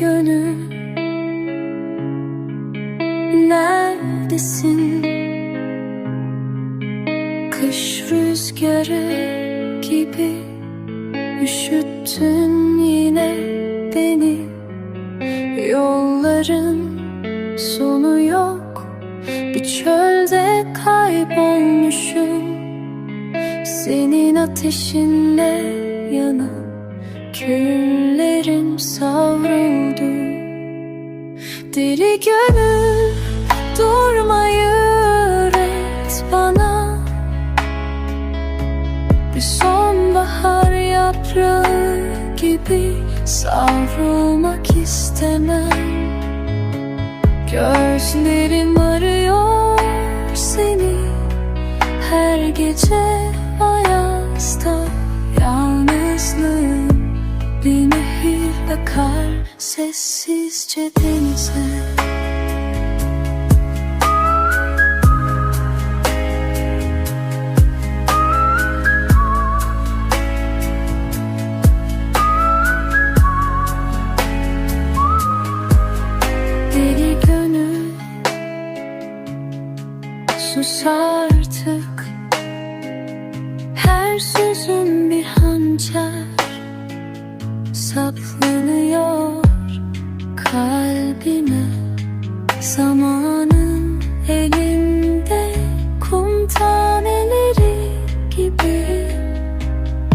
Gönül. Neredesin? Kış rüzgarı gibi Üşüttün yine beni. Yolların sonu yok. Bir çölde kaybolmuşum. Senin ateşinle yanıp Küllerim savruldu Deli gönül durmayı öğret bana. Bir sonbahar yaprağı gibi savrulmak istemem. Gözlerim arıyor seni. Her gece ayazda Yalnızlığım bir nehir akar sessizce denize. Deli gönül Sus artık. Her sözün bir hançer Saplanıyor kalbime. Zamanın elinde Kum taneleri gibi.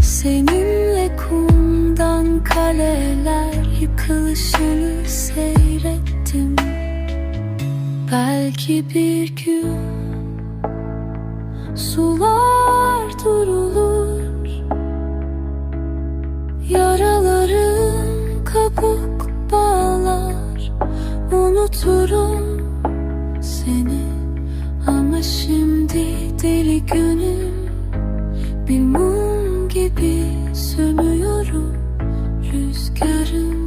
Seninle kumdan kaleler Yıkılışını seyrettim. Belki bir gün Sular durulur. Yaralarım Unuturum seni Ama şimdi deli gönül Bir mum gibi sönüyorum Rüzgarın